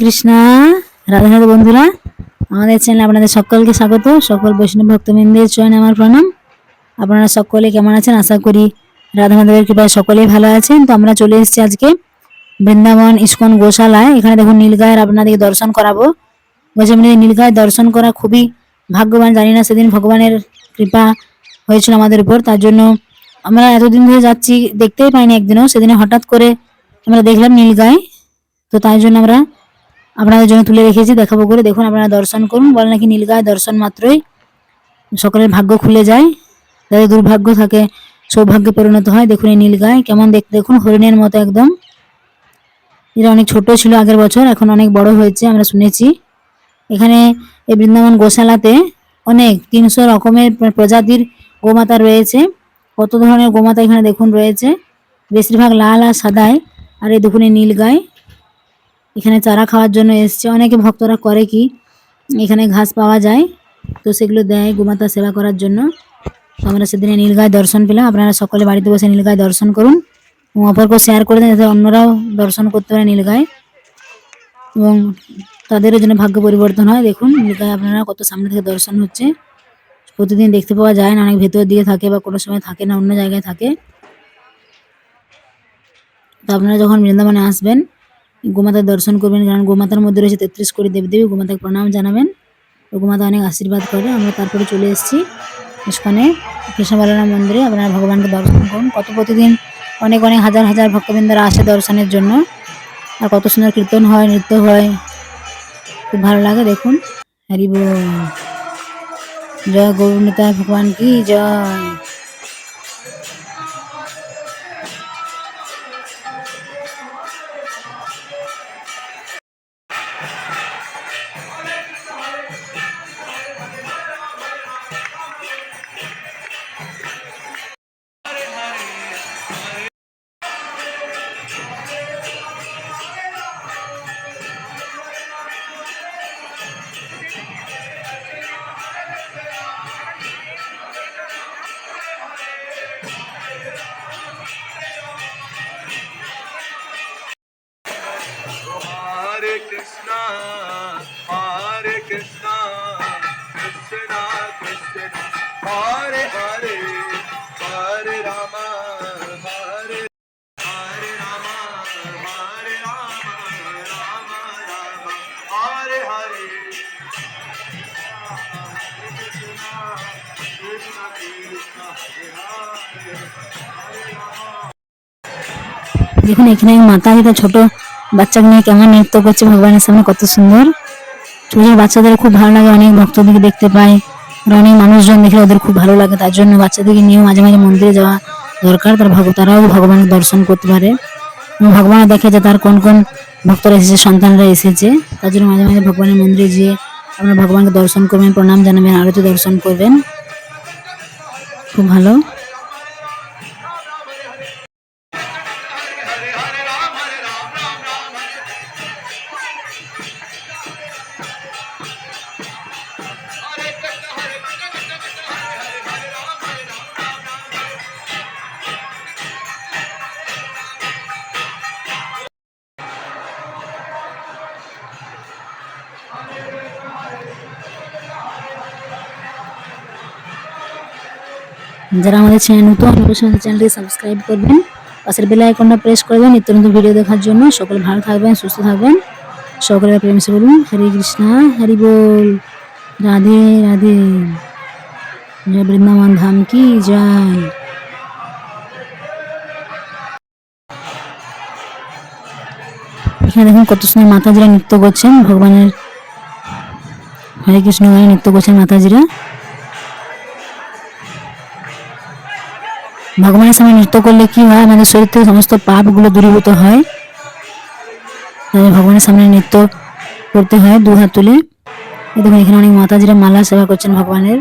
কৃষ্ণা, রাধা রাধা বন্ধুরা। আমাদের চ্যানেলে আপনাদের সকলকে স্বাগত। সকল বৈষ্ণব ভক্তবৃন্দের চয়ন আমার প্রণাম। আপনারা সকলে কেমন আছেন? আশা করি রাধা মাধবের কৃপায় সকলেই ভালো আছেন। তো আমরা চলে এসেছি আজকে বৃন্দাবন ইস্কন গোশালায়। এখানে দেখুন নীলগায়ের আপনাদেরকে দর্শন করাবো। বলছে এমনি নীলগায় দর্শন করা খুবই ভাগ্যবান। জানি না সেদিন ভগবানের কৃপা হয়েছিল আমাদের উপর। তার জন্য আমরা এতদিন ধরে যাচ্ছি, দেখতেই পাইনি একদিনও। সেদিনে হঠাৎ করে আমরা দেখলাম নীলগায়। তো তাই জন্য আমরা আপনাদের জন্য তুলে রেখেছি, দেখাবো করে। দেখুন আপনারা দর্শন করুন, বলে নাকি নীলগায় দর্শন মাত্রই। সকলের ভাগ্য খুলে যায়। যাদের দুর্ভাগ্য থাকে, সৌভাগ্যে পরিণত হয়। দেখুন এই নীলগায়, কেমন দেখতে দেখুন হরিণের মতো একদম। এটা অনেক ছোট ছিল আগের বছর, এখন অনেক বড় হয়েছে, আমরা শুনেছি। এখানে এই বৃন্দাবন গোশালাতে অনেক তিনশো রকমের প্রজাতির গোমাতা রয়েছে। কত ধরনের গোমাতা এখানে দেখুন রয়েছে। বেশিরভাগ লাল আর সাদায়। আর এই দেখুন এই নীল গায় এখানে চারা খাওয়ার জন্য এসছে। অনেকে ভক্তরা করে কি, এখানে ঘাস পাওয়া যায়, তো সেগুলো দেয় গোমাতা সেবা করার জন্য। আমরা সেদিনে নীলগায় দর্শন পেলাম। আপনারা সকলে বাড়িতে বসে নীলগায় দর্শন করুন এবং অপরকে শেয়ার করে দেন যাতে অন্যরাও দর্শন করতে পারে নীলগায়। এবং তাদেরও যেন ভাগ্য পরিবর্তন হয়। দেখুন, নীলগায় আপনারা কত সামনে থেকে দর্শন হচ্ছে। প্রতিদিন দেখতে পাওয়া যায় না, অনেক ভেতর দিকে থাকে বা কোনো সময় থাকে না, অন্য জায়গায় থাকে। তো আপনারা যখন বৃন্দাবনে আসবেন গোমাতার দর্শন করবেন, কারণ গোমাতার মধ্যে রয়েছে তেত্রিশ কোটি দেবদেবী, গোমাতাকে প্রণাম জানাবেন। গোমাতা অনেক আশীর্বাদ করে আমরা তারপরে চলে এসেছি ইস্কনে কৃষ্ণ বলরাম মন্দিরে। আপনারা ভগবানকে দর্শন করুন। কত প্রতিদিন অনেক অনেক হাজার হাজার ভক্তবৃন্দরা আসে দর্শনের জন্য। আর কত সুন্দর কীর্তন হয়, নৃত্য হয়। খুব ভালো লাগে, দেখুন। হরি বল। জয় গৌরনীতা ভগবান কি জয়। Hare Krishna, Krishna Krishna, Hare Hare, Hare Rama, Hare Hare Rama, Hare Rama, Rama Rama, Hare Hare. Hare Krishna, Krishna Krishna, Hare Hare, Hare Rama. দেখুন এখানে মাতা পিতা ছোট বাচ্চাকে নিয়ে কেমন নৃত্য করছে, ভগবানের সামনে কত সুন্দর। ছোট বাচ্চাদের খুব ভালো লাগে, অনেক ভক্তদেরকে দেখতে আর অনেক মানুষজন দেখে ওদের খুব ভালো লাগে, তার জন্য বাচ্চাদেরকে নিয়েও মাঝে মাঝে মন্দিরে যাওয়া দরকার, তার তারাও ভগবানের দর্শন করতে পারে। এবং ভগবানও দেখে যে তার কোন কোন ভক্তরা এসেছে, সন্তানরা এসেছে, তার জন্য মাঝে মাঝে ভগবানের মন্দিরে গিয়ে আপনারা ভগবানকে দর্শন করবেন, প্রণাম জানাবেন, আরতি দর্শন করবেন। খুব ভালো। যারা আমাদের চ্যানেল নতুন অবশ্যই সাবস্ক্রাইব করবেন, পাশের বেল আইকনটা প্রেস করবেন, নিত্য নতুন ভিডিও দেখার জন্য। সকলে ভালো থাকবেন, সুস্থ থাকবেন। সকলে প্রেম সে বলুন, হরে কৃষ্ণা, হরি বল। রাধে রাধে। জয় বৃন্দাবন ধাম কি জয়। দেখুন কত মাতাজিরা নৃত্য করছেন, ভগবানের, হরে কৃষ্ণ নৃত্য করছেন মাতাজিরা। ভগবানের সামনে নৃত্য করলে কি হয়? আমাদের শরীর থেকে সমস্ত পাপগুলো দূরীভূত হয়। ভগবানের সামনে নৃত্য করতে হয়, দু হাত তুলে। দেখুন, এখানে অনেক মাতাজিরা মালা সেবা করছেন ভগবানের।